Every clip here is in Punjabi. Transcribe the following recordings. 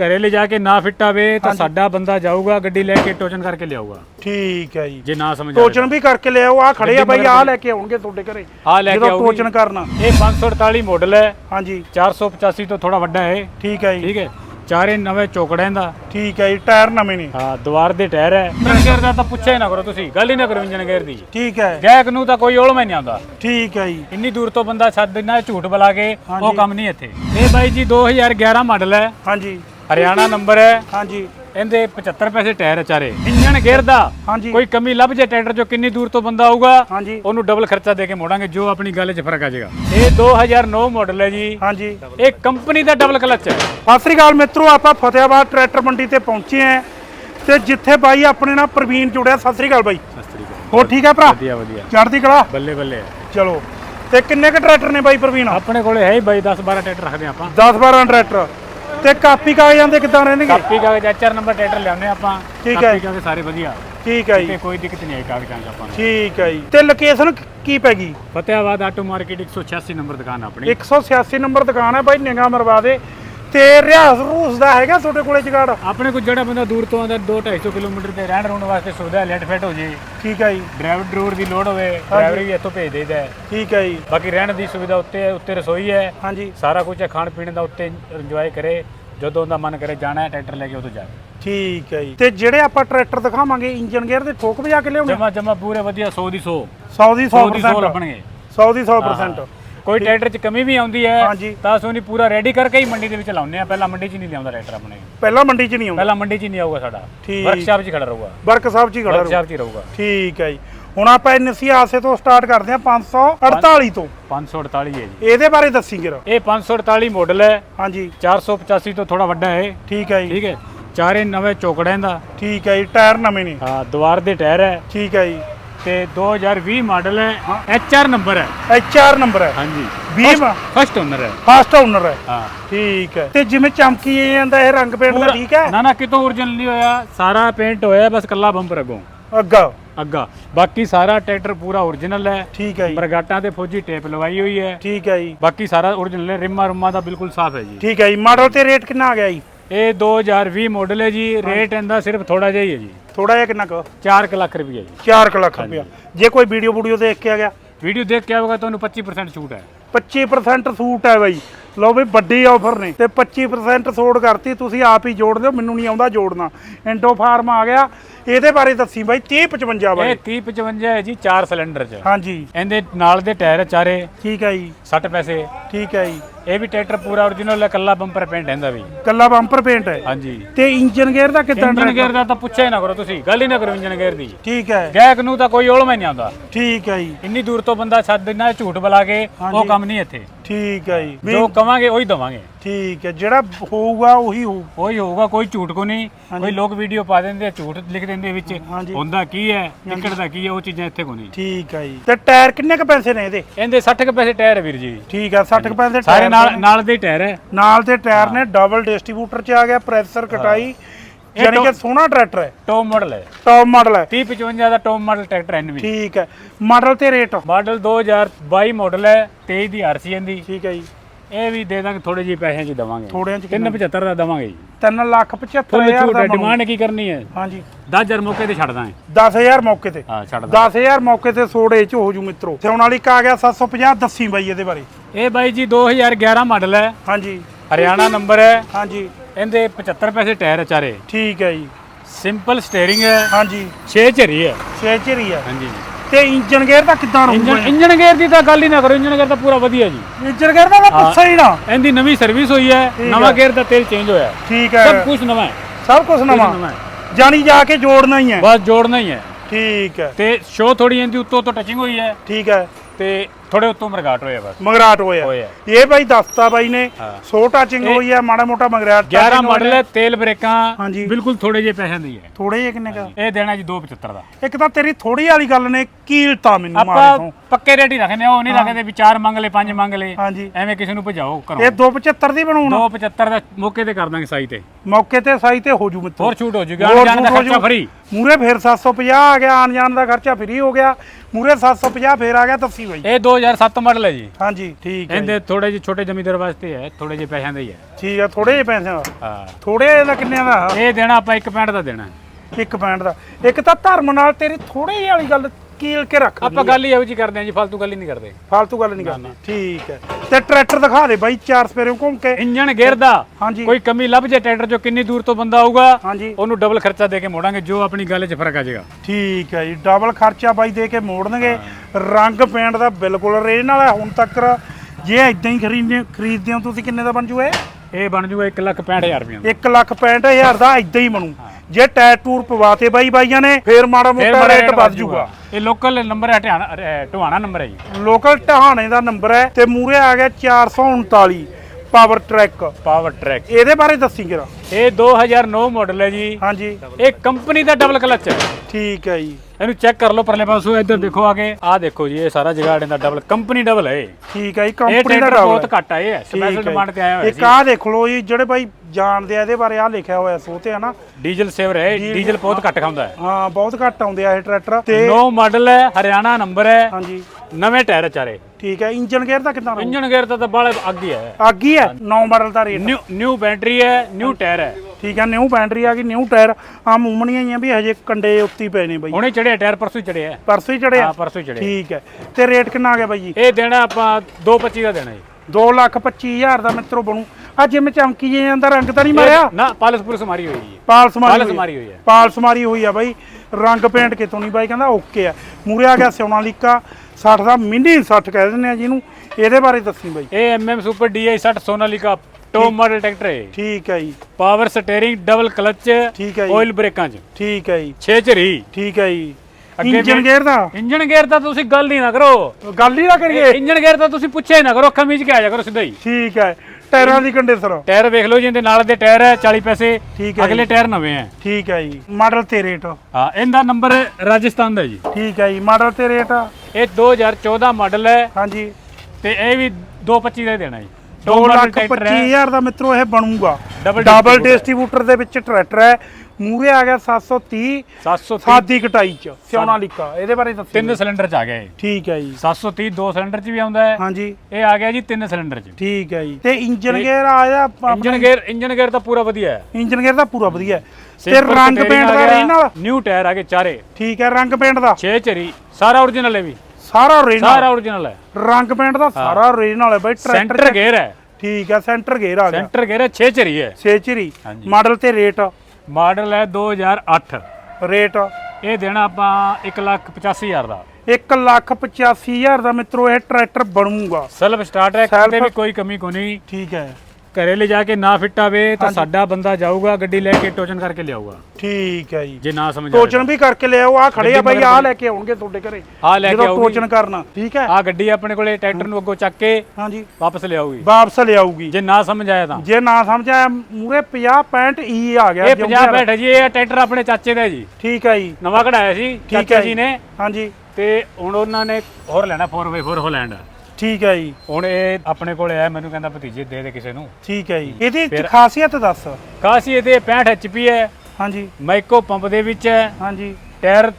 ਘਰੇ ਲੈ ਜਾ ਕੇ ਨਾ ਫਿੱਟ ਆਵੇ ਤਾਂ ਸਾਡਾ ਬੰਦਾ ਜਾਊਗਾ ਗੱਡੀ ਲੈ ਕੇ ਟੋਚਨ ਕਰਕੇ ਲਿਆਊਗਾ। ਠੀਕ ਹੈ ਜੀ। ਜੇ ਨਾ ਸਮਝ ਟੋਚਨ ਵੀ ਕਰਕੇ ਲਿਆਓ ਆ ਖੜੇ ਆ ਬਾਈ ਆ ਲੈ ਕੇ ਆਉਣਗੇ ਤੁਹਾਡੇ ਘਰੇ ਆ ਲੈ ਕੇ ਆਊਗੀ। ਟੋਚਨ ਕਰਨਾ। ਇਹ 548 ਮਾਡਲ ਹੈ। ਹਾਂਜੀ। 485 ਤੋਂ ਥੋੜਾ ਵੱਡਾ ਹੈ ਠੀਕ ਹੈ ਜੀ। ਠੀਕ ਹੈ। ਚਾਰੇ ਨਵੇਂ ਚੋਕੜਿਆਂ ਦਾ। ਠੀਕ ਹੈ ਜੀ ਟਾਇਰ ਨਵੇਂ ਨੇ। ਹਾਂ ਦੁਆਰ ਦੇ ਟਾਇਰ ਹੈ। ਇੰਜਨ ਗੇਅਰ ਦਾ ਤਾਂ ਪੁੱਛਿਆ ਹੀ ਨਾ ਕਰੋ ਤੁਸੀਂ। ਗੱਲ ਹੀ ਨਾ ਕਰੋ ਇੰਜਨ ਗੇਅਰ ਦੀ। ਠੀਕ ਹੈ। ਗੈਕ ਨੂੰ ਤਾਂ ਕੋਈ ਔਲਮਾ ਹੀ ਨਹੀਂ ਆਉਂਦਾ। ਠੀਕ ਹੈ ਜੀ। ਇੰਨੀ ਦੂਰ ਤੋਂ ਬੰਦਾ ਛੱਡ ਦਿੰਦਾ ਝੂਠ ਬੁਲਾ ਕੇ ਉਹ। ਕੰਮ ਨਹੀਂ ਇੱਥੇ। ਇਹ ਬਾਈ ਜੀ 2011 ਮਾਡਲ ਹੈ। ਹਾਂਜੀ। ਹਰਿਆਣਾ ਨੰਬਰ ਹੈ। ਹਾਂਜੀ। ਇਹਦੇ 75 ਪੈਸੇ ਟਾਇਰ ਚਾਰੇ। ਇੰਜਨ ਗੇਅਰ ਦਾ ਹਾਂਜੀ। ਕੋਈ ਕਮੀ ਲੱਭ ਜੇ ਟਰੈਕਟਰ ਚੋਂ ਕਿੰਨੀ ਦੂਰ ਤੋਂ ਬੰਦਾ ਆਊਗਾ ਹਾਂਜੀ। ਉਹਨੂੰ ਡਬਲ ਖਰਚਾ ਦੇ ਕੇ ਮੋੜਾਂਗੇ ਜੋ ਆਪਣੀ ਗੱਲ 'ਚ ਫ਼ਰਕ ਆ ਜਾਏਗਾ। ਇਹ 2009 ਮਾਡਲ ਹੈ ਜੀ। ਹਾਂਜੀ। ਇਹ ਕੰਪਨੀ ਦਾ ਡਬਲ ਕਲਚ ਹੈ। ਸਤਿ ਸ੍ਰੀ ਅਕਾਲ ਮਿੱਤਰੋ ਆਪਾਂ ਫਤਿਆਬਾਦ ਟਰੈਕਟਰ ਮੰਡੀ ਤੇ ਪਹੁੰਚੇ ਆਂ ਤੇ ਜਿੱਥੇ ਬਾਈ ਆਪਣੇ ਨਾਲ ਪ੍ਰਵੀਨ ਜੁੜਿਆ। ਸਤਿ ਸ੍ਰੀ ਅਕਾਲ ਬਾਈ। ਹੋਰ ਠੀਕ ਹੈ ਭਰਾ? ਵਧੀਆ ਵਧੀਆ। ਚੜ੍ਹਦੀ ਕਲਾ? ਬੱਲੇ ਬੱਲੇ ਚਲੋ। ਤੇ ਕਿੰਨੇ ਕ ਟਰੈਕਟਰ ਨੇ ਬਾਈ ਪ੍ਰਵੀਨ? ਆਪਣੇ ਕੋਲੇ ਹੈ ਹੀ ਬਾਈ 10 12 ਟਰੈਕਟਰ ਰੱਖਦੇ ਆਪਾਂ। 10 12 ਟਰੈਕਟਰ। ਤੇ ਕਾਪੀ ਕਾਗਜ਼ਾਂ ਦੇ ਕਿੱਦਾਂ ਰਹਿਣਗੇ? ਕਾਪੀ ਕਾਗਜ਼ ਐਚਆਰ ਨੰਬਰ ਟਰੈਕਟਰ ਲਿਆਉਂਦੇ ਆਪਾਂ। ਠੀਕ ਹੈ। ਕਾਪੀ ਕਾਗਜ਼ ਸਾਰੇ ਵਧੀਆ। ਠੀਕ ਹੈ ਤੇ ਕੋਈ ਦਿੱਕਤ ਨਹੀਂ ਆਈ ਕਾਗਜ਼ਾਂ 'ਚ ਆਪਾਂ ਨੂੰ। ਠੀਕ ਹੈ ਜੀ। ਤੇ ਲੋਕੇਸ਼ਨ ਕੀ ਪੈ ਗਈ? ਫਤਿਆਬਾਦ ਆਟੋ ਮਾਰਕੀਟ 186 ਨੰਬਰ ਦੁਕਾਨ ਆਪਣੀ। 186 ਨੰਬਰ ਦੁਕਾਨ ਹੈ ਬਾਈ ਨਿਗਾ ਮਰਵਾ ਦੇ। ਤੇ ਰਿਆਸ ਰੂਸ ਦਾ ਹੈਗਾ ਤੁਹਾਡੇ ਕੋਲੇ ਜਗਾੜ? ਆਪਣੇ ਕੋਲ ਜਿਹੜਾ ਬੰਦਾ ਦੂਰ ਤੋਂ ਆਉਂਦਾ 2 250 ਕਿਲੋਮੀਟਰ ਤੇ ਰਹਿਣ ਰੁਣ ਵਾਸਤੇ ਸੁਵਿਧਾ ਲੈਟ ਫਿੱਟ ਹੋ ਜੇ। ਠੀਕ ਹੈ ਜੀ। ਡਰਾਈਵਰ ਡਰੂਰ ਦੀ ਲੋਡ ਹੋਵੇ ਡਰਾਈਵਰ ਵੀ ਇੱਥੋਂ ਭੇਜ ਦੇਈਦਾ ਹੈ। ਠੀਕ ਹੈ ਜੀ। ਬਾਕੀ ਰਹਿਣ ਦੀ ਸੁਵਿਧਾ ਉੱਤੇ ਹੈ ਉੱਤੇ ਰਸੋਈ ਹੈ। ਹਾਂਜੀ। ਸਾਰਾ ਕੁਝ ਹੈ ਖਾਣ ਪੀਣ ਦਾ ਉੱਤੇ ਇੰਜੋਏ ਕਰੇ। ਜਦੋਂ ਦਾ ਮਨ ਕਰੇ ਜਾਣਾ ਹੈ ਟਰੈਕਟਰ ਲੈ ਕੇ ਉਦੋਂ ਜਾਵੇ ਠੀਕ ਹੈ ਜੀ। ਤੇ ਜਿਹੜੇ ਆਪਾਂ ਟਰੈਕਟਰ ਦਿਖਾਵਾਂਗੇ ਇੰਜਨ ਗੇਅਰ ਦੇ ਠੋਕ ਵਜਾ ਕੇ ਲਿਆਉਣੇ? ਜਮਾ ਜਮਾ ਪੂਰੇ ਵਧੀਆ 100 ਦੀ 100 100 ਦੀ 100 ਦੀ 100 100% ਲੱਭਣਗੇ। 100 ਦੀ 100% ਕੋਈ ਟਰੈਕਟਰ 'ਚ ਕਮੀ ਵੀ ਆਉਂਦੀ ਹੈ ਹਾਂਜੀ। ਤਾਂ ਅਸੀਂ ਉਹਨੂੰ ਪੂਰਾ ਰੈਡੀ ਕਰਕੇ ਹੀ ਮੰਡੀ ਦੇ ਵਿੱਚ ਲਾਉਂਦੇ ਆ ਪਹਿਲਾਂ ਮੰਡੀ 'ਚ ਨਹੀਂ ਲਿਆਉਂਦਾ ਟਰੈਕਟਰ ਆਪਣੇ। ਪਹਿਲਾਂ ਮੰਡੀ 'ਚ ਨਹੀਂ ਆਉਂਦਾ? ਪਹਿਲਾਂ ਮੰਡੀ 'ਚ ਨਹੀਂ ਆਊਗਾ ਸਾਡਾ। ਠੀਕ। ਵਰਕਸ਼ਾਪ 'ਚ ਹੀ ਖੜਾ ਰਹੂਗਾ। ਵਰਕ ਸਾਹਿਬ 'ਚ ਹੀ ਖੜਾ ਰਹੂ ਵਰਕਸ਼ਾਪ 'ਚ ਹੀ ਰਹੂਗਾ। ਠੀਕ ਹੈ ਜੀ। ਹੁਣ ਆਪਾਂ ਐਨਸੀ ਆਸੇ ਤੋਂ ਸਟਾਰਟ ਕਰਦੇ ਹਾਂ 548 ਤੋਂ। 548 ਹੈ ਜੀ। ਇਹਦੇ ਬਾਰੇ ਦੱਸੀ ਗਿਰ ਇਹ 548 ਮਾਡਲ ਹੈ। ਹਾਂਜੀ। 485 ਤੋਂ ਥੋੜਾ ਵੱਡਾ ਹੈ। ਠੀਕ ਹੈ ਜੀ। ਠੀਕ ਹੈ। ਚਾਰੇ ਨਵੇਂ ਚੋਕੜਿਆਂ ਦਾ। ਠੀਕ ਹੈ ਜੀ ਟਾਇਰ ਨਵੇਂ ਨੇ। ਹਾਂ ਦੁਆਰ ਦੇ ਟਾਇਰ ਹੈ। ਠੀਕ ਹੈ ਜੀ। ਤੇ 2020 ਮਾਡਲ ਹੈ। ਐਚਆਰ ਨੰਬਰ ਹੈ। ਐਚਆਰ ਨੰਬਰ ਹੈ। ਹਾਂਜੀ। 20 ਫਸਟ ਓਨਰ ਹੈ। ਫਸਟ ਓਨਰ ਹੈ। ਹਾਂ। ਠੀਕ ਹੈ। ਤੇ ਜਿਵੇਂ ਚਮਕੀ ਜਾਂਦਾ ਇਹ ਰੰਗ ਪੇਂਟ ਦਾ ਠੀਕ ਹੈ? ਨਾ ਨਾ ਕਿਤੋਂ ਓਰੀਜਨਲ ਨਹੀਂ ਹੋਇਆ। ਸਾਰਾ ਪੇਂਟ ਹੋਇਆ ਬਸ ਕੱਲਾ ਬੰਪਰ ਅਗੋਂ। ਅੱਗਾ। ਅੱਗਾ। ਬਾਕੀ ਸਾਰਾ ਟਰੈਕਟਰ ਪੂਰਾ ਓਰੀਜਨਲ ਹੈ। ਠੀਕ ਹੈ ਜੀ। ਬਰਗਾਟਾਂ ਤੇ ਫੌਜੀ ਟੇਪ ਲਵਾਈ ਹੋਈ ਹੈ। ਠੀਕ ਹੈ ਜੀ। ਬਾਕੀ ਸਾਰਾ ਓਰੀਜਨਲ ਹੈ। ਰਿਮਾ ਰੁਮਾ ਦਾ ਬਿਲਕੁਲ ਸਾਫ਼ ਹੈ ਜੀ। ਠੀਕ ਹੈ ਜੀ। ਮਾਡਲ ਤੇ ਰੇਟ ਕਿੰਨਾ ਆ ਗਿਆ ਜੀ? ਇਹ 2020 ਮਾਡਲ ਹੈ ਜੀ। ਰੇਟ ਇਹਦਾ ਸਿਰਫ ਥੋੜਾ ਜਿਹਾ ਹੀ ਹੈ ਜੀ। ਥੋੜਾ ਜਿਹਾ ਕਿੰਨਾ ਕੁ? 4 ਲੱਖ ਰੁਪਏ ਜੀ। 4 ਲੱਖ ਰੁਪਇਆ ਜੇ ਕੋਈ ਵੀਡੀਓ ਵੀਡੀਓ ਦੇਖ ਕੇ ਆ ਗਿਆ? ਵੀਡੀਓ ਦੇਖ ਕੇ ਆਊਗਾ ਤੁਹਾਨੂੰ 25% ਛੂਟ ਹੈ। 25% ਸੂਟ ਹੈ ਬਾਈ। ਲਓ ਵੀ ਵੱਡੀ ਆਫਰ ਨੇ ਤੇ 25% ਛੋੜ ਕਰਤੀ ਤੁਸੀਂ ਆਪ ਹੀ ਜੋੜ ਦਿਓ ਮੈਨੂੰ ਨਹੀਂ ਆਉਂਦਾ ਜੋੜਨਾ। ਇੰਡੋ ਫਾਰਮ ਆ ਗਿਆ ਇਹਦੇ ਬਾਰੇ ਦੱਸੀ ਬਾਈ 30 55 ਇਹ ਬਾਈ। 30 55 ਹੈ ਜੀ 4 ਸਿਲੰਡਰ ਚ। ਹਾਂਜੀ। ਇਹਦੇ ਨਾਲ ਦੇ ਟਾਇਰ ਚਾਰੇ ਠੀਕ ਹੈ ਜੀ। 60 ਪੈਸੇ। ਠੀਕ ਹੈ ਜੀ। ਇਹ ਵੀ ਟਰੈਕਟਰ ਪੂਰਾ ਓਰੀਜਨਲ ਹੈ ਕੱਲਾ ਬੰਪਰ ਪੇਂਟ ਇਹਦਾ ਵੀ। ਕੱਲਾ ਬੰਪਰ ਪੇਂਟ ਹੈ। ਹਾਂਜੀ। ਤੇ ਇੰਜਨ ਗੇਅਰ ਦਾ ਕਿਦਾਂ ਇੰਜਨ ਗੇਅਰ ਦਾ ਤਾਂ ਪੁੱਛਿਆ ਹੀ ਨਾ ਕਰੋ ਤੁਸੀਂ ਗੱਲ ਹੀ ਨਾ ਕਰੋ ਇੰਜਨ ਗੇਅਰ ਦੀ। ਠੀਕ ਹੈ। ਗੈਕ ਨੂੰ ਤਾਂ ਕੋਈ ਔਲਮਾ ਹੀ ਨਹੀਂ ਆਉਂਦਾ। ਠੀਕ ਹੈ ਜੀ। ਇੰਨੀ ਦੂਰ ਤੋਂ ਬੰਦਾ ਛੱਡ ਦਿੰਦਾ ਝੂਠ ਬੁਲਾ ਕੇ ਉਹ। ਕੰਮ ਨਹੀਂ ਇੱਥੇ। ਠੀਕ ਹੈ ਜੀ। ਜੋ ਕਵਾਂਗੇ ਉਹੀ ਦਵਾਂਗੇ। ਠੀਕ ਹੈ ਜਿਹੜਾ ਹੋਊਗਾ ਉਹੀ ਹੋਊ। ਉਹੀ ਹੋਊਗਾ ਕੋਈ ਝੂਠ ਕੋ ਨਹੀਂ। ਕੋਈ ਲੋਕ ਵੀਡੀਓ ਪਾ ਦਿੰਦੇ ਆ ਝੂਠ ਲਿਖ ਦਿੰਦੇ ਵਿੱਚ। ਹੁੰਦਾ ਕੀ ਹੈ ਨਿਕਲਦਾ ਕੀ ਹੈ ਉਹ ਚੀਜ਼ਾਂ ਇੱਥੇ ਕੋ ਨਹੀਂ। ਠੀਕ ਹੈ ਜੀ। ਤੇ ਟਾਇਰ ਕਿੰਨੇ ਕ ਪੈਸੇ ਨੇ ਇਹਦੇ? ਇਹਦੇ 60 ਕੁ ਪੈਸੇ ਟਾਇਰ ਵੀਰ ਜੀ। ਠੀਕ ਹੈ 60 ਕੁ ਪੈਸੇ ਦੇ ਸਾਰੇ ਨਾਲ ਨਾਲ ਦੇ ਟਾਇਰ ਹੈ। ਨਾਲ ਦੇ ਟਾਇਰ ਨੇ ਡਬਲ ਡਿਸਟ੍ਰੀਬਿਊਟਰ ਚ ਆ ਗਿਆ ਪ੍ਰੈਸ਼ਰ ਕਟਾਈ। ਯਾਨੀ ਕਿ ਸੋਹਣਾ ਟਰੈਕਟਰ ਹੈ। ਟੌਪ ਮਾਡਲ ਹੈ। ਟੌਪ ਮਾਡਲ ਹੈ। 30 55 ਦਾ ਟੌਪ ਮਾਡਲ ਟਰੈਕਟਰ ਐਨ ਵੀ। ਠੀਕ ਹੈ। ਮਾਡਲ ਤੇ ਰੇਟ ਮਾਡਲ 2022 ਮਾਡਲ ਹੈ 23 ਦੀ ਆਰਸੀ ਇਹਦੀ ਠੀਕ ਹੈ ਜੀ। ਇਹ ਵੀ ਦੇ ਦਾਂਗੇ ਥੋੜੇ ਜਿਹੇ ਪੈਸਿਆਂ 'ਚ ਦਵਾਂਗੇ। ਥੋੜਿਆਂ ਚ 375 ਦਾ ਦਵਾਂਗੇ ਜੀ। 3 ਲੱਖ 75 ਫੁੱਲ ਹਜ਼ਾਰ ਛੂਟ ਦਾ ਹੈ ਬਣੂ। ਡਿਮਾਂਡ ਕੀ ਕਰਨੀ ਹੈ। ਹਾਂਜੀ। 10000 ਮੌਕੇ ਤੇ ਛੱਡ ਦਾਂਗੇ। 10000 ਮੌਕੇ ਤੇ। ਹਾਂ ਛੱਡ ਦਾਂ 10000 ਮੌਕੇ ਤੇ ਸੋੜੇ ਚ ਹੋ ਜੂ ਮਿੱਤਰੋ। ਤੇ ਹੁਣ ਵਾਲੀ ਕਾ ਗਿਆ 750 ਦੱਸੀ ਬਾਈ ਇਹਦੇ ਬਾਰੇ। ਇਹ ਬਾਈ ਜੀ 2011 ਮਾਡਲ ਹੈ। ਹਾਂਜੀ। ਹਰਿਆਣਾ ਨੰਬਰ ਹੈ। ਹਾਂਜੀ। ਇਹਦੇ 75 ਪੈਸੇ ਟਾਇਰ ਹੈ ਚਾਰੇ। ਠੀਕ ਹੈ ਜੀ। ਸਿੰਪਲ ਸਟੀਅਰਿੰਗ ਹੈ। ਹਾਂਜੀ। 6 ਝਰੀ ਹੈ। ਛੇਚਰੀ ਆ ਹਾਂਜੀ ਤੇ ਇੰਜਨ ਗੇਅਰ ਦਾ ਕਿੱਦਾਂ ਰਹੂਗਾ ਇੰਜਨ ਇੰਜਨ ਗੇਅਰ ਦੀ ਤਾਂ ਗੱਲ ਹੀ ਨਾ ਕਰੋ ਇੰਜਨ ਗੇਅਰ ਤਾਂ ਪੂਰਾ ਵਧੀਆ ਜੀ। ਇੰਜਨ ਗੇਅਰ ਦਾ ਤਾਂ ਪੁੱਛਾ ਹੀ ਨਾ। ਇਹਦੀ ਨਵੀਂ ਸਰਵਿਸ ਹੋਈ ਹੈ ਠੀਕ ਨਵਾਂ ਹੈ। ਗੇਅਰ ਦਾ ਤੇਲ ਚੇਂਜ ਹੋਇਆ ਹੈ। ਠੀਕ ਸਭ ਹੈ ਕੁਝ ਨਵਾਂ ਹੈ। ਸਭ ਕੁਝ ਨਵਾਂ। ਨਵਾਂ ਹੈ। ਜਾਣੀ ਜਾ ਕੇ ਜੋੜਨਾ ਹੀ ਹੈ। ਬਸ ਜੋੜਨਾ ਹੀ ਹੈ। ਠੀਕ ਹੈ। ਤੇ ਸ਼ੋ ਥੋੜੀ ਇਹਦੀ ਉੱਤੋਂ ਤੋਂ ਟੱਚਿੰਗ ਹੋਈ ਹੈ। ਠੀਕ ਹੈ। ਤੇ ਥੋੜੇ ਉੱਤੋਂ ਮਰਗਾਟ ਹੋਇਆ ਬਸ। ਮਗਰਾਟ ਹੋਇਆ। ਹੋਇਆ। ਇਹ ਬਾਈ ਦੱਸਤਾ ਬਾਈ ਨੇ ਹਾਂ। ਸੋ ਟਾਚਿੰਗ ਹੋਈ ਹੈ ਮਾੜਾ ਮੋਟਾ ਮਗਰਾਟ 11 ਮਾਡਲ ਹੈ ਤੇਲ ਬ੍ਰੇਕਾਂ ਹਾਂਜੀ। ਬਿਲਕੁਲ ਥੋੜੇ ਜਿਹੇ ਪੈਸਿਆਂ ਦੀ ਹੈ। ਥੋੜੇ ਜਿਹੇ ਕਿੰਨੇ ਕਾ? ਇਹ ਦੇਣਾ ਜੀ 275 ਦਾ। ਇੱਕ ਤਾਂ ਤੇਰੀ ਥੋੜੀ ਵਾਲੀ ਗੱਲ ਨੇ ਕੀਲਤਾ ਮੈਨੂੰ ਮਾਰੇ ਆਪਾਂ ਤੋਂ। ਪੱਕੇ ਰੇਟ ਹੀ ਰੱਖਦੇ ਆ ਉਹ ਨਹੀਂ ਰੱਖਦੇ ਵੀ ਚਾਰ ਮੰਗ ਲੈ ਪੰਜ ਮੰਗ ਲੈ ਹਾਂਜੀ। ਐਵੇਂ ਕਿਸੇ ਨੂੰ ਭਜਾਓ ਇਹ ਕਰੋ 275 ਦੀ ਬਣਾਉਣਾ 275 ਦਾ ਮੌਕੇ ਤੇ ਕਰ ਦਾਂਗੇ ਸਾਈ ਤੇ। ਮੌਕੇ ਤੇ ਸਾਈ ਤੇ ਹੋ ਜੂ ਮਿੱਤਰ। ਹੋਰ ਛੂਟ ਹੋ ਜੂਗੀ ਆਣ ਜਾਣ ਦਾ ਖਰਚਾ ਫਰੀ। ਮੂਰੇ ਫੇਰ 750 ਆ ਗਿਆ ਆਣ ਜਾਣ ਦਾ ਖਰਚਾ ਫ੍ਰੀ ਹੋ ਗਿਆ। ਮੂਰੇ 750 ਫੇਰ ਆ ਗਿਆ ਦੱਸੀ ਬਾਈ। ਇਹ 2007 ਮਾਡਲ ਹੈ ਜੀ। ਹਾਂਜੀ ਠੀਕ ਹੈ। ਇਹਦੇ ਥੋੜੇ ਜਿਹੇ ਛੋਟੇ ਜ਼ਮੀਂਦਾਰ ਵਾਸਤੇ ਹੈ ਥੋੜੇ ਜਿਹੇ ਪੈਸਿਆਂ ਦਾ ਹੀ ਹੈ। ਠੀਕ ਆ ਥੋੜੇ ਜਿਹੇ ਪੈਸਿਆਂ ਦਾ। ਹਾਂ। ਥੋੜੇ ਦਾ ਕਿੰਨਿਆਂ ਦਾ? ਇਹ ਦੇਣਾ ਆਪਾਂ 1 ਪੈਂਟ ਦਾ ਦੇਣਾ। ਇੱਕ ਪੈਂਟ ਦਾ। ਇੱਕ ਤਾਂ ਧਰਮ ਨਾਲ ਤੇਰੀ ਥੋੜੀ ਜਿਹੀ ਵਾਲੀ ਗੱਲ ਕੀਲ ਕੇ ਰੱਖ ਆਪਾਂ ਗੱਲ ਹੀ ਇਹੋ ਜੀ ਕਰਦੇ ਆਂ ਜੀ ਫालतू ਗੱਲ ਹੀ ਨਹੀਂ ਕਰਦੇ। ਫालतू ਗੱਲ ਨਹੀਂ ਕਰਨੀ ਠੀਕ ਹੈ। ਤੇ ਟਰੈਕਟਰ ਦਿਖਾ ਦੇ ਬਾਈ ਚਾਰ ਸਪੇਰੇ ਘੁੰਮ ਕੇ ਇੰਜਣ ਗੇਅਰ ਦਾ ਕੋਈ ਕਮੀ ਲੱਭ ਜੇ ਟਰੈਕਟਰ ਚੋਂ ਕਿੰਨੀ ਦੂਰ ਤੋਂ ਬੰਦਾ ਆਊਗਾ ਉਹਨੂੰ ਡਬਲ ਖਰਚਾ ਦੇ ਕੇ ਮੋੜਾਂਗੇ ਜੋ ਆਪਣੀ ਗੱਲ 'ਚ ਫ਼ਰਕ ਆ ਜਾਏਗਾ ਠੀਕ ਹੈ ਜੀ ਡਬਲ ਖਰਚਾ ਬਾਈ ਦੇ ਕੇ ਮੋੜਨਗੇ। ਰੰਗ ਪੇਂਟ ਦਾ ਬਿਲਕੁਲ ਰੇਨ ਵਾਲਾ ਹੁਣ ਤੱਕ ਜੇ ਇਦਾਂ ਹੀ ਖਰੀਦ ਖਰੀਦਦੇ ਹੋ ਤੁਸੀਂ ਕਿੰਨੇ ਦਾ ਬਣ ਜੂਗਾ ਇਹ? ਬਣ ਜੂਗਾ 1 ਲੱਖ 65000 ਰੁਪਏ 1 ਲੱਖ 65000 ਦਾ ਇਦਾਂ ਹੀ ਬਣੂ। ਜੇ ਟਾਇਰ ਟੂਰ ਪਵਾਤੇ ਬਾਈ ਬਾਈਆਂ ਨੇ ਫੇਰ ਮਾੜਾ ਮੋਟਾ ਰੇਟ ਵੱਧ ਜੂਗਾ। ਇਹ ਲੋਕਲ ਨੰਬਰ ਹੈ ਢਵਾਣਾ ਨੰਬਰ ਹੈ ਜੀ। ਲੋਕਲ ਟਹਾਣੇ ਦਾ ਨੰਬਰ ਹੈ ਤੇ ਮੂਰੇ ਆ ਗਿਆ 439 ਪਾਵਰ ਟਰੈਕ। Power track. ਇਹਦੇ ਬਾਰੇ ਦੱਸੀ ਜਰਾ। ਇਹ 2009 ਮਾਡਲ ਹੈ ਜੀ। ਹਾਂਜੀ। ਇਹ ਕੰਪਨੀ ਦਾ ਡਬਲ ਕਲਚ ਹੈ। ਠੀਕ ਹੈ ਜੀ। ਇਹਨੂੰ ਚੈੱਕ ਕਰ ਲਓ ਪਰਲੇ ਪਾਸੋਂ ਇੱਧਰ ਦੇਖੋ ਆਗੇ। ਆਹ ਦੇਖੋ ਜੀ ਇਹ ਸਾਰਾ ਜਗਾੜ ਇਹਦਾ ਡਬਲ ਕੰਪਨੀ ਡਬਲ ਹੈ ਇਹ। ਠੀਕ ਹੈ ਜੀ ਇਹ ਕੰਪਨੀ ਦਾ ਟਰੈਕਟਰ ਡਬਲ ਬਹੁਤ ਘੱਟ ਆਏ ਹੈ ਸਪੈਸ਼ਲ ਡਿਮਾਂਡ ਤੇ ਆਇਆ ਹੋਇਆ ਇੱਕ ਸੀ ਦੇਖ ਲਓ ਜੀ ਜਿਹੜੇ ਬਾਈ ਜਾਣਦੇ ਆ ਇਹਦੇ ਬਾਰੇ ਆ ਲਿਖਿਆ ਹੋਇਆ ਸੋ ਤੇ ਆ ਨਾ ਡੀਜ਼ਲ ਸੇਵਰ ਹੈ ਡੀਜ਼ਲ ਬਹੁਤ ਘੱਟ ਖਾਂਦਾ ਹੈ। ਹਾਂ ਬਹੁਤ ਘੱਟ ਆਉਂਦੇ ਆ ਇਹ ਟਰੈਕਟਰ ਤੇ ਨੋ ਮਾਡਲ ਹੈ ਹਰਿਆਣਾ ਨੰਬਰ ਹੈ। ਹਾਂਜੀ। ਨਵੇਂ ਟਾਇਰ ਚਾਰੇ। ਠੀਕ ਹੈ ਇੰਜਨ ਗੇਅਰ ਦਾ ਕਿੰਨਾ ਰਹੂ ਇੰਜਨ ਗੇਅਰ ਤਾਂ ਤਾਂ ਬਾਲੇ ਅੱਗੇ ਹੈ ਅੱਗ ਹੀ ਹੈ? 9 ਮਾਡਲ ਦਾ ਰੇਟ ਨਿਊ ਨਿਊ ਬੈਟਰੀ ਹੈ ਨਿਊ ਟਾਇਰ ਹੈ। ਠੀਕ ਹੈ ਨਿਊ ਬੈਟਰੀ ਆ ਗਈ ਨਿਊ ਟਾਇਰ। ਆ ਮੂਮਣੀਆਂ ਹੀ ਆ ਵੀ ਹਜੇ ਕੰਡੇ ਉੱਤੀ ਪਏ ਨੇ ਬਾਈ। ਹੁਣੇ ਚੜਿਆ ਟਾਇਰ ਪਰਸੋਂ ਹੀ ਚੜਿਆ ਪਰਸੋਂ ਹੀ ਚੜਿਆ ਹਾਂ ਪਰਸੋਂ ਹੀ ਚੜਿਆ ਠੀਕ ਹੈ। ਤੇ ਰੇਟ ਕਿੰਨਾ ਆ ਗਿਆ ਬਾਈ ਜੀ? ਇਹ ਦੇਣਾ ਆਪਾਂ 225 ਦਾ ਦੇਣਾ ਜੀ। 2 ਲੱਖ 25 ਹਜ਼ਾਰ ਦਾ ਮਿੱਤਰੋ ਬਣੂ। ਆ ਜਿਵੇਂ ਚਮਕੀ ਜੇ ਜਾਂਦਾ ਰੰਗ ਤਾਂ ਨਹੀਂ ਮਾਰਿਆ? ਨਾ ਪਾਲਸ ਪੁਲਿਸ ਮਾਰੀ ਹੋਈ ਹੈ ਪਾਲਸ ਮਾਰੀ ਪਾਲਸ ਹੋਈ ਮਾਰੀ ਹੋਈ ਹੈ ਪਾਲਸ ਮਾਰੀ ਹੋਈ ਆ ਬਾਈ। ਰੰਗ ਪੇਂਟ ਕਿਤੋਂ ਨਹੀਂ ਬਾਈ ਕਹਿੰਦਾ ਓਕੇ ਆ। ਮੂਰੇ ਆ ਗਿਆ ਸੋਨਾਲੀਕਾ। 60 ਦਾ ਮਿੰਨੀ 60 ਕਹਿ ਦਿੰਦੇ ਆ ਜਿਹਨੂੰ ਇਹਦੇ ਬਾਰੇ ਦੱਸੀ ਬਾਈ। ਇਹ MM super DI 60 Sonalika top model tractor ਹੈ। ਠੀਕ ਹੈ ਜੀ। ਪਾਵਰ ਸਟੀਅਰਿੰਗ ਡਬਲ ਕਲਚ ਠੀਕ ਹੈ ਜੀ। ਆਇਲ ਬ੍ਰੇਕਾਂ 'ਚ। ਠੀਕ ਹੈ ਜੀ। 6 ਚ ਰੀ ਠੀਕ ਹੈ ਜੀ। ਇੰਜਨ ਗੇਅਰ ਦਾ? ਇੰਜਨ ਗੇਅਰ ਤਾਂ ਤੁਸੀਂ ਗੱਲ ਹੀ ਨਾ ਕਰੋ। ਗੱਲ ਹੀ ਨਾ ਕਰੀਏ। ਇੰਜਨ ਗੇਅਰ ਤਾਂ ਤੁਸੀਂ ਪੁੱਛਿਆ ਹੀ ਨਾ ਕਰੋ ਅੱਖਾਂ ਮੀਚ ਕੇ ਆ ਜਾ ਕਰੋ ਸਿੱਧਾ ਹੀ। ਠੀਕ ਹੈ। ਟਾਇਰਾਂ ਦੀ ਕੰਡੀਸ਼ਨ ਟਾਇਰ ਵੇਖ ਲਓ ਜੀ ਇਹਦੇ ਨਾਲ ਦੇ ਟਾਇਰ ਹੈ 40 ਪੈਸੇ। ਠੀਕ ਹੈ ਅਗਲੇ ਟਾਇਰ ਨਵੇਂ ਹੈ। ਠੀਕ ਹੈ ਜੀ। ਮਾਡਲ ਤੇ ਰੇਟ। ਹਾਂ ਇਹਦਾ ਨੰਬਰ ਰਾਜਸਥਾਨ ਦਾ ਜੀ। ਠੀਕ ਹੈ ਜੀ। ਮਾਡਲ ਤੇ ਰੇਟ। ਇਹ 2014 ਮਾਡਲ ਹੈ। ਹਾਂਜੀ। ਤੇ ਇਹ ਵੀ 225 ਦਾ ਦੇਣਾ ਜੀ। 2 Top model ਲੱਖ tractor ਹੈ। 25 ਹਜ਼ਾਰ ਦਾ ਮਿੱਤਰੋ ਇਹ ਬਣੂਗਾ। ਡਬਲ। ਡਿਸਟ੍ਰੀਬਿਊਟਰ ਦੇ ਵਿੱਚ ਟਰੈਕਟਰ ਹੈ। ਮੂਰੇ ਆ ਗਿਆ 730 730 ਸਾਦੀ ਕਟਾਈ ਚ ਸਿਓਨਾਲੀਕਾ ਇਹਦੇ ਬਾਰੇ ਦੱਸੋ ਤਿੰਨ ਸਿਲੰਡਰ ਚ ਆ ਗਿਆ ਇਹ। ਠੀਕ ਹੈ ਜੀ। 730 ਦੋ ਸਿਲੰਡਰ ਚ ਵੀ ਆਉਂਦਾ ਹੈ। ਹਾਂਜੀ। ਇਹ ਆ ਗਿਆ ਜੀ ਤਿੰਨ ਸਿਲੰਡਰ ਚ। ਠੀਕ ਹੈ ਜੀ। ਤੇ ਇੰਜਨ ਗੇਅਰ ਆ ਜਾ ਇੰਜਨ ਗੇਅਰ ਇੰਜਨ ਗੇਅਰ ਤਾਂ ਪੂਰਾ ਵਧੀਆ ਹੈ। ਇੰਜਨ ਗੇਅਰ ਦਾ ਪੂਰਾ ਵਧੀਆ ਹੈ। ਤੇ ਰੰਗ ਪੇਂਟ ਦਾ ਰੇ ਨਾਲ ਨਿਊ ਟਾਇਰ ਆ ਗਏ ਚਾਰੇ। ਠੀਕ ਹੈ ਰੰਗ ਪੇਂਟ ਦਾ। 6 ਚਰੀ ਸਾਰਾ origignal ਹੈ ਵੀ। ਸਾਰਾ ਨਾਲ ਸਾਰਾ origignal ਹੈ। ਰੰਗ ਪੇਂਟ ਦਾ ਸਾਰਾ ਨਾਲ ਹੈ ਬਾਈ ਟਰੈਕਟਰ ਸੈਂਟਰ ਗੇਅਰ ਹੈ। ਠੀਕ ਹੈ ਸੈਂਟਰ ਗੇਅਰ ਆ ਗਿਆ। ਸੈਂਟਰ ਗੇਅਰ ਹੈ 6 ਚਰੀ ਹੈ। ਸੇਚਰੀ ਹਾਂਜੀ। ਮਾਡਲ ਤੇ ਰੇਟ ਮਾਡਲ ਹੈ 2008 ਰੇਟ? ਇਹ ਦੇਣਾ ਆਪਾਂ 185000 ਦਾ। 1 ਲੱਖ 85 ਹਜ਼ਾਰ ਦਾ ਮਿੱਤਰੋ ਇਹ ਟਰੈਕਟਰ ਬਣੂਗਾ। ਸੈਲਫ ਸਟਾਰਟ ਹੈ ਕਿਤੇ ਵੀ ਕੋਈ ਕਮੀ ਕੋ ਨਹੀਂ। ਠੀਕ ਹੈ। ਘਰੇ ਲੈ ਜਾ ਕੇ ਨਾ ਫਿੱਟ ਆਵੇ ਤਾਂ ਸਾਡਾ ਬੰਦਾ ਜਾਊਗਾ ਗੱਡੀ ਲੈ ਕੇ ਟੋਚਨ ਕਰਕੇ ਲਿਆਊਗਾ। ਠੀਕ ਹੈ ਜੀ। ਜੇ ਨਾ ਸਮਝ ਆਵੇ ਟੋਚਨ ਵੀ ਕਰਕੇ ਲਿਆਓ ਆ ਖੜੇ ਆ ਬਾਈ ਆ ਲੈ ਕੇ ਆਉਣਗੇ ਤੁਹਾਡੇ ਘਰੇ। ਆ ਲੈ ਕੇ ਆਊਗੀ। ਟੋਚਨ ਕਰਨਾ ਠੀਕ ਹੈ? ਆ ਗੱਡੀ ਆਪਣੇ ਕੋਲੇ ਟਰੈਕਟਰ ਨੂੰ ਅੱਗੋਂ ਚੱਕ ਕੇ ਹਾਂਜੀ। ਵਾਪਸ ਲਿਆਊਗੀ। ਵਾਪਸ ਲਿਆਊਗੀ। ਜੇ ਨਾ ਸਮਝ ਆਇਆ ਤਾਂ। ਜੇ ਨਾ ਸਮਝ ਆਇਆ ਮੂਰੇ 50 65 ਈ ਆ ਗਿਆ ਇਹ ਜਿਉਂ 50 ਕਿ- ਬੈਠ ਹੈ ਜੀ ਇਹ ਟਰੈਕਟਰ ਆਪਣੇ ਚਾਚੇ ਦਾ ਜੀ। ਠੀਕ ਹੈ ਜੀ। ਨਵਾਂ ਕਢਾਇਆ ਸੀ ਠੀਕ ਚਾਚਾ ਜੀ। ਨੇ। ਹਾਂਜੀ। ਤੇ ਹੁਣ ਉਹਨਾਂ ਨੇ ਹੋਰ ਲੈਣਾ 4x4 ਹੋਲੈਂਡ ਠੀਕ ਹੈ ਜੀ। ਹੁਣ ਇਹ ਆਪਣੇ ਕੋਲੇ ਆਇਆ ਮੈਨੂੰ ਕਹਿੰਦਾ ਭਤੀਜੇ ਦੇ ਦੇ ਕਿਸੇ ਨੂੰ। ਠੀਕ ਹੈ ਜੀ। ਇਹਦੀ ਫਿਰ- ਖਾਸੀਅਤ ਦੱਸ। ਕਾਸੀ ਇਹਦੇ 65 HP ਹੈ। ਹਾਂਜੀ। ਮਾਈਕੋ ਪੰਪ ਦੇ ਵਿੱਚ ਹੈ। ਹਾਂਜੀ। ਟਾਇਰ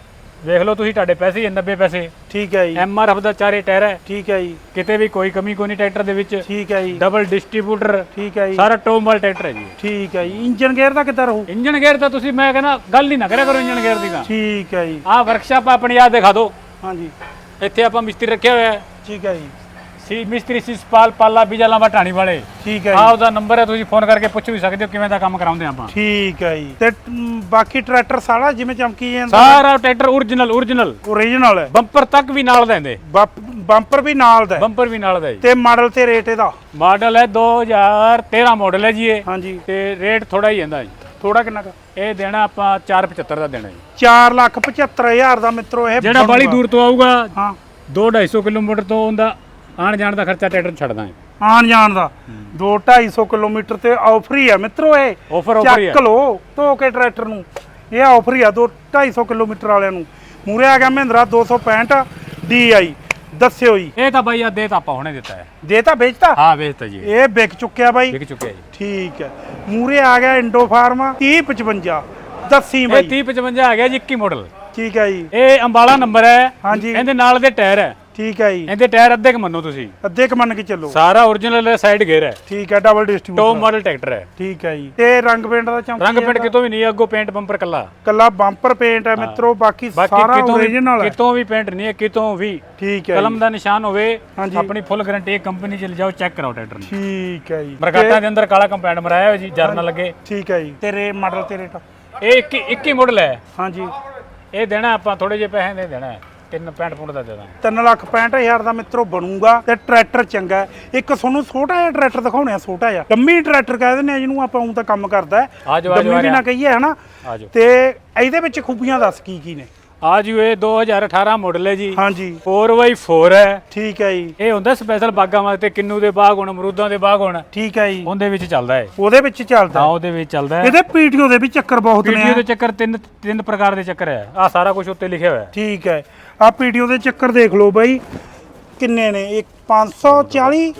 ਵੇਖ ਲਓ ਤੁਸੀਂ ਤੁਹਾਡੇ ਪੈਸੇ ਹੀ ਹੈ 90 ਪੈਸੇ। ਠੀਕ ਹੈ ਜੀ। ਐਮਆਰਐਫ ਦਾ ਚਾਰੇ ਟਾਇਰ ਹੈ। ਠੀਕ ਹੈ ਜੀ। ਕਿਤੇ ਵੀ ਕੋਈ ਕਮੀ ਕੋਈ ਨਹੀਂ ਟਰੈਕਟਰ ਦੇ ਵਿੱਚ। ਠੀਕ ਹੈ ਜੀ। ਡਬਲ ਡਿਸਟ੍ਰੀਬਿਊਟਰ ਠੀਕ ਹੈ ਜੀ। ਸਾਰਾ ਟੋਪ ਮਾਲ ਟਰੈਕਟਰ ਹੈ ਜੀ ਠੀਕ ਹੈ ਜੀ। ਇੰਜਨ ਗੇਅਰ ਦਾ ਕਿੱਦਾਂ ਰਹੂ? ਇੰਜਨ ਗੇਅਰ ਤਾਂ ਤੁਸੀਂ ਮੈਂ ਕਹਿੰਦਾ ਗੱਲ ਹੀ ਨਾ ਕਰਿਆ ਕਰੋ ਇੰਜਨ ਗੇਅਰ ਦੀ ਤਾਂ। ਠੀਕ ਹੈ ਜੀ। ਆਹ ਵਰਕਸ਼ਾਪ ਆਪਣੀ ਆ ਦਿਖਾ ਦਿਓ। ਹਾਂਜੀ। ਇੱਥੇ ਆਪਾਂ ਮਿਸਤਰੀ ਰੱਖਿਆ ਹੋਇਆ ਹੈ। ਠੀਕ ਹੈ ਜੀ। ਸੀ ਮਿਸਤਰੀ ਸਿਸਪਾਲ ਪਾਲਾ ਬੀਜਾਲਾ ਵਟਾਣੀ ਵਾਲੇ। ਠੀਕ ਹੈ ਆਹ ਜੀ ਉਹਦਾ ਨੰਬਰ ਹੈ ਤੁਸੀਂ ਫੋਨ ਕਰਕੇ ਪੁੱਛ ਵੀ ਸਕਦੇ ਹੋ ਕਿਵੇਂ ਦਾ ਕੰਮ ਕਰਾਉਂਦੇ ਆਪਾਂ। ਠੀਕ ਹੈ ਜੀ। ਤੇ ਮ, ਬਾਕੀ ਟਰੈਕਟਰ ਸਾਰਾ ਜਿਵੇਂ ਚਮਕੀ ਜਾਂਦਾ। ਸਾਰਾ ਟਰੈਕਟਰ origignal origignal ਓਰੀਜਨਲ ਹੈ। ਬੰਪਰ ਤੱਕ ਵੀ ਨਾਲ ਦਿੰਦੇ ਬੰਪਰ ਵੀ ਨਾਲ ਦਾ ਹੈ। ਬੰਪਰ ਵੀ ਨਾਲ ਦਾ ਜੀ। ਤੇ ਮਾਡਲ ਤੇ ਰੇਟ ਇਹਦਾ। ਮਾਡਲ ਹੈ 2013 ਮਾਡਲ ਹੈ ਜੀ ਇਹ। ਹਾਂਜੀ। ਤੇ ਰੇਟ ਥੋੜਾ ਹੀ ਜਾਂਦਾ ਜੀ। ਥੋੜਾ ਕਿੰਨਾ ਕੁ? ਇਹ ਦੇਣਾ ਆਪਾਂ 475 ਦਾ ਦੇਣਾ ਜੀ। 4 ਲੱਖ 75 ਹਜ਼ਾਰ ਦਾ ਮਿੱਤਰੋ ਇਹ ਜਿਹੜਾ ਬਾਲੀ। ਦੂਰ ਤੋਂ ਆਊਗਾ ਹਾਂ। 2 250 ਕਿਲੋਮੀਟਰ ਤੋਂ ਉਹਦਾ ਆਣ ਜਾਣ ਦਾ ਖਰਚਾ ਟਰੈਕਟਰ ਛੱਡਦਾ ਹੈ। ਆਣ ਜਾਣ ਦਾ। 2 250 ਕਿਲੋਮੀਟਰ ਤੇ ਆਫਰ ਹੀ ਆ ਮਿੱਤਰੋ ਇਹ। ਆਫਰ ਆਫਰ ਹੀ ਹੈ ਚੱਕ ਲੋ ਧੋ ਕੇ ਟਰੈਕਟਰ ਨੂੰ। ਇਹ ਆਫਰ ਹੀ ਆ 2 250 ਕਿਲੋਮੀਟਰ ਵਾਲਿਆਂ ਨੂੰ। ਮੂਰੇ ਆ ਗਿਆ ਮਹਿੰਦਰਾ 265 DI ਦੱਸਿਓ ਜੀ। ਇਹ ਤਾਂ ਬਾਈ ਆ ਦੇ ਤਾਂ ਆਪਾਂ ਹੁਣੇ ਦਿੱਤਾ ਹੈ। ਦੇ ਤਾਂ ਵੇਚਤਾ? ਹਾਂ ਵੇਚਤਾ ਜੀ। ਇਹ ਵਿਕ ਚੁੱਕਿਆ ਬਾਈ। ਵਿਕ ਚੁੱਕਿਆ ਜੀ। ਠੀਕ ਹੈ। ਮੂਰੇ ਆ ਗਿਆ ਇੰਡੋ ਫਾਰਮ 3055 ਦੱਸੀ ਇਹ ਬਾਈ। 3055 ਆ ਗਿਆ ਜੀ 21 ਮਾਡਲ। ਠੀਕ ਹੈ ਜੀ। ਇਹ ਅੰਬਾਲਾ ਨੰਬਰ ਹੈ। ਹਾਂਜੀ। ਇਹਦੇ ਨਾਲ ਦੇ ਟਾਇਰ ਹੈ। ਠੀਕ ਹੈ ਜੀ। ਇਹਦੇ ਟਾਇਰ ਅੱਧੇ ਕ ਮੰਨੋ ਤੁਸੀਂ। ਅੱਧੇ ਕ ਮੰਨ ਕੇ ਚੱਲੋ। ਸਾਰਾ origignal ਸਾਈਡ ਗੇਅਰ ਹੈ। ਠੀਕ ਹੈ double top distributor model tractor ਹੈ। ਠੀਕ ਹੈ ਜੀ। ਤੇ ਰੰਗ ਪੇਂਟ ਦਾ ਚਮਕ ਰੰਗ ਪੇਂਟ ਕਿਤੋਂ ਵੀ ਨਹੀਂ ਅੱਗੋਂ ਪੇਂਟ ਬੰਪਰ ਕੱਲਾ। ਕੱਲਾ ਬੰਪਰ ਪੇਂਟ ਹੈ ਮਿੱਤਰੋ ਬਾਕੀ ਸਾਰਾ ਓਰੀਜਨਲ ਹੈ। ਕਿਤੋਂ ਵੀ ਪੇਂਟ ਨਹੀਂ ਹੈ ਕਿਤੋਂ ਵੀ। ਠੀਕ ਹੈ ਕਲਮ ਦਾ ਨਿਸ਼ਾਨ ਹੋਵੇ। ਆਪਣੀ ਫੁੱਲ ਗਾਰੰਟੀ ਕੰਪਨੀ ਚ ਜਾਓ ਚੈੱਕ ਕਰਾਓ ਟਰੈਕਟਰ ਨੂੰ। ਠੀਕ ਹੈ ਜੀ। ਮਰਗਾਟਾ ਦੇ ਅੰਦਰ ਕਾਲਾ ਕੰਪੈਂਡ ਮਰਾਇਆ ਹੋਇਆ ਜੀ ਜਰ ਨਾ ਲੱਗੇ। ਠੀਕ ਹੈ ਜੀ। ਤੇਰੇ ਮਾਡਲ ਤੇ ਰੇਟ ਇਹ 21 21 ਮਾਡਲ ਹੈ। ਹਾਂਜੀ। ਇਹ ਦੇਣਾ ਆਪਾਂ ਥੋੜੇ ਜਿਹੇ ਪੈਸੇ ਦੇ ਦੇਣਾ ਹੈ। ਤਿੰਨ ਪੈਂਟ ਪੁੰਡ ਦਾ ਦੇ ਦਾਂਗੇ। 3 ਲੱਖ 65000 ਦਾ ਮਿੱਤਰੋ ਬਣੂਗਾ ਤੇ ਟਰੈਕਟਰ ਚੰਗਾ ਹੈ। ਇੱਕ ਤੁਹਾਨੂੰ ਛੋਟਾ ਜਿਹਾ ਟਰੈਕਟਰ ਦਿਖਾਉਣੇ ਆ ਛੋਟਾ ਜਿਹਾ। ਡੰਮੀ ਟਰੈਕਟਰ ਕਹਿ ਦਿੰਦੇ ਆ ਜਿਹਨੂੰ ਆਪਾਂ ਉਂ ਤਾਂ ਕੰਮ ਕਰਦਾ ਹੈ। ਆ ਜਾਓ, ਆ ਜਾਓ, ਡੰਮੀ ਆ ਵੀ ਰਿਹਾ। ਨਾ ਕਹੀਏ ਹਨਾ? ਆ ਜਾਓ। ਤੇ ਇਹਦੇ ਵਿੱਚ ਖੂਬੀਆਂ ਦੱਸ ਕੀ ਕੀ ਨੇ? ਆ ਜੀ ਇਹ 2018 ਮਾਡਲ ਹੈ ਜੀ। ਹਾਂਜੀ। 4x4 ਹੈ। ਠੀਕ ਹੈ ਜੀ। ਇਹ ਹੁੰਦਾ ਸਪੈਸ਼ਲ ਬਾਗਾਂ ਵਾਸਤੇ ਕਿੰਨੂ ਦੇ ਬਾਗ ਹੋਣ ਅਮਰੂਦਾਂ ਦੇ ਬਾਗ ਹੋਣ। ਠੀਕ ਹੈ ਜੀ। ਉਹਦੇ ਵਿੱਚ ਚੱਲਦਾ ਹੈ ਉਹਦੇ ਵਿੱਚ ਚੱਲਦਾ ਹਾਂ। ਉਹਦੇ ਵਿੱਚ ਚੱਲਦਾ ਹੈ। ਇਹਦੇ ਪੀਟੀਓ ਦੇ ਵੀ ਚੱਕਰ ਬਹੁਤ ਨੇ। ਵੀਡੀਓ ਦੇ ਚੱਕਰ ਤਿੰਨ ਤਿੰਨ ਪ੍ਰਕਾਰ ਦੇ ਚੱਕਰ ਹੈ। ਆ ਸਾਰਾ ਕੁਝ ਉੱਤੇ ਲਿਖਿਆ ਹੋਇਆ ਹੈ। ਠੀਕ ਹੈ। ਆ ਪੀਟੀਓ ਦੇ ਚੱਕਰ ਦੇਖ ਲਓ ਬਾਈ। ਕਿੰਨੇ ਨੇ? ਇੱਕ 540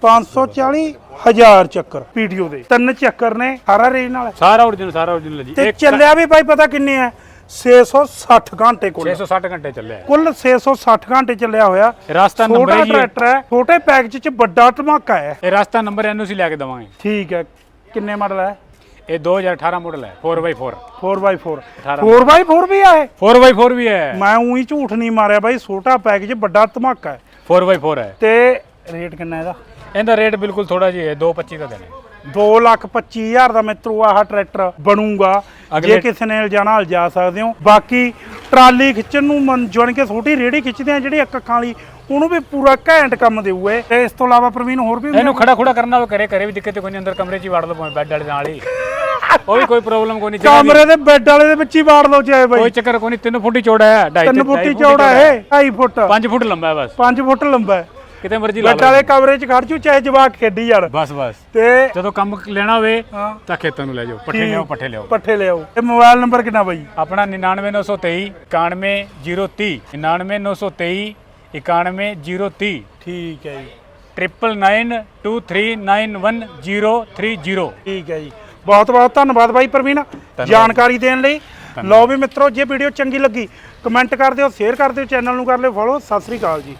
540 ਹਜ਼ਾਰ ਚੱਕਰ ਪੀਟੀਓ ਦੇ। ਤਿੰਨ ਚੱਕਰ ਨੇ ਸਾਰਾ ਰੇਂਜ ਨਾਲ। ਸਾਰਾ origignal ਸਾਰਾ origignal ਜੀ। ਤੇ ਚੱਲਿਆ ਵੀ ਬਾਈ ਪਤਾ ਕਿੰਨੇ ਆ? 660 ਘੰਟੇ ਕੁੱਲ। 660 ਘੰਟੇ ਚੱਲਿਆ। ਕੁੱਲ 660 ਘੰਟੇ ਚੱਲਿਆ ਹੋਇਆ। ਰਾਸਤਾ ਨੰਬਰ ਜੀ ਟਰੈਕਟਰ ਹੈ ਛੋਟੇ ਪੈਕੇਜ 'ਚ ਵੱਡਾ ਧਮਾਕਾ ਹੈ। ਇਹ ਰਾਸਤਾ ਨੰਬਰ ਐਨਓਸੀ ਲੈ ਕੇ ਦਵਾਂਗੇ। ਠੀਕ ਹੈ। ਕਿੰਨੇ ਮਾਡਲ ਹੈ? ਇਹ 2018 ਮਾਡਲ ਹੈ 4x4 4x4 18 4x4 ਵੀ ਆ ਇਹ 4x4 ਵੀ ਹੈ। ਮੈਂ ਉਹੀ ਝੂਠ ਨਹੀਂ ਮਾਰਿਆ ਬਾਈ ਛੋਟਾ ਪੈਕੇਜ ਵੱਡਾ ਧਮਾਕਾ ਹੈ। 4x4 ਹੈ। ਤੇ ਰੇਟ ਕਿੰਨਾ ਇਹਦਾ? ਇਹਦਾ ਰੇਟ ਬਿਲਕੁਲ ਥੋੜਾ ਜਿਹਾ ਹੈ 225 ਦਾ ਦੇਣਾ। 2 ਲੱਖ 25 ਹਜ਼ਾਰ ਦਾ ਮਿੱਤਰੋ ਆਹ ਟਰੈਕਟਰ ਬਣੂਗਾ। ਜੇ ਕਿਸੇ ਨੇ ਲਿਜਾਣਾ ਲਿਜਾ ਸਕਦੇ ਹੋ। ਬਾਕੀ ਟਰਾਲੀ ਖਿੱਚਣ ਨੂੰ ਮਨ ਜਣ ਕੇ ਛੋਟੀ ਰੇੜੀ ਖਿੱਚਦੇ ਆ ਜਿਹੜੀ ਇੱਕ ਅੱਖਾਂ ਵਾਲੀ ਉਹਨੂੰ ਵੀ ਪੂਰਾ ਘੈਂਟ ਕੰਮ ਦੇਊ ਇਹ। ਤੇ ਇਸ ਤੋਂ ਇਲਾਵਾ ਪ੍ਰਵੀਨ ਹੋਰ ਵੀ ਇਹਨੂੰ ਖੜਾ ਖੁੜਾ ਕਰਨਾ ਹੋਵੇ ਕਰੇ ਕਰੇ ਵੀ ਦਿੱਕਤ ਕੋਈ ਨਹੀਂ ਅੰਦਰ ਕਮਰੇ 'ਚ ਹੀ ਵੜ ਲਓ ਭਾਵੇਂ ਬੈੱਡ ਵਾਲੇ ਨਾਲ ਹੀ। ਉਹ ਵੀ ਕੋਈ ਪ੍ਰੋਬਲਮ ਕੋਈ ਨਹੀਂ ਕਮਰੇ ਦੇ ਬੈੱਡ ਵਾਲੇ ਦੇ ਵਿੱਚ ਹੀ ਵਾੜ ਲਓ ਚਾਹੇ ਬਾਈ। ਕੋਈ ਚੱਕਰ ਕੋਈ ਨਹੀਂ 3 ਫੁੱਟ ਹੀ ਚੌੜਾ ਹੈ 2.5 ਤਿੰਨ ਫੁੱਟੀ ਚੌੜਾ ਹੈ 2.5 ਫੁੱਟ। 5 ਫੁੱਟ ਲੰਬਾ ਹੈ ਬਸ। 5 ਫੁੱਟ ਲੰਬਾ ਹੈ। ਕਿਤੇ ਮਰਜ਼ੀ ਲਾ ਬੈੱਡ ਲਓ। ਵਾਲੇ ਕਮਰੇ 'ਚ ਖੜ ਜੂ ਚਾਹੇ ਜਵਾਕ ਖੇਡੀ ਯਾਰ। ਬਸ ਬਸ। ਤੇ ਜਦੋਂ ਕੰਮ ਲੈਣਾ ਹੋਵੇ ਤਾਂ ਖੇਤਾਂ ਨੂੰ ਲੈ ਜਾਓ ਪੱਠੇ ਲਿਆਓ ਪੱਠੇ ਲਿਆਓ। ਪੱਠੇ ਲਿਆਓ। ਤੇ ਮੋਬਾਈਲ ਨੰਬਰ ਕਿੰਨਾ ਬਾਈ? ਆਪਣਾ 99923 91030 99923 91030 ਠੀਕ ਹੈ ਜੀ। Triple nine two three nine one zero three zero. ਠੀਕ ਹੈ ਜੀ। ਬਹੁਤ ਬਹੁਤ ਧੰਨਵਾਦ ਬਾਈ ਪ੍ਰਵੀਨ ਜਾਣਕਾਰੀ ਦੇਣ ਲਈ। ਲਓ ਵੀ ਮਿੱਤਰੋ ਜੇ ਵੀਡੀਓ ਚੰਗੀ ਲੱਗੀ ਕਮੈਂਟ ਕਰ ਦਿਓ ਸ਼ੇਅਰ ਕਰ ਦਿਓ ਚੈਨਲ ਨੂੰ ਕਰ ਲਿਓ ਫੋਲੋ ਸਤਿ ਸ੍ਰੀ ਅਕਾਲ ਜੀ।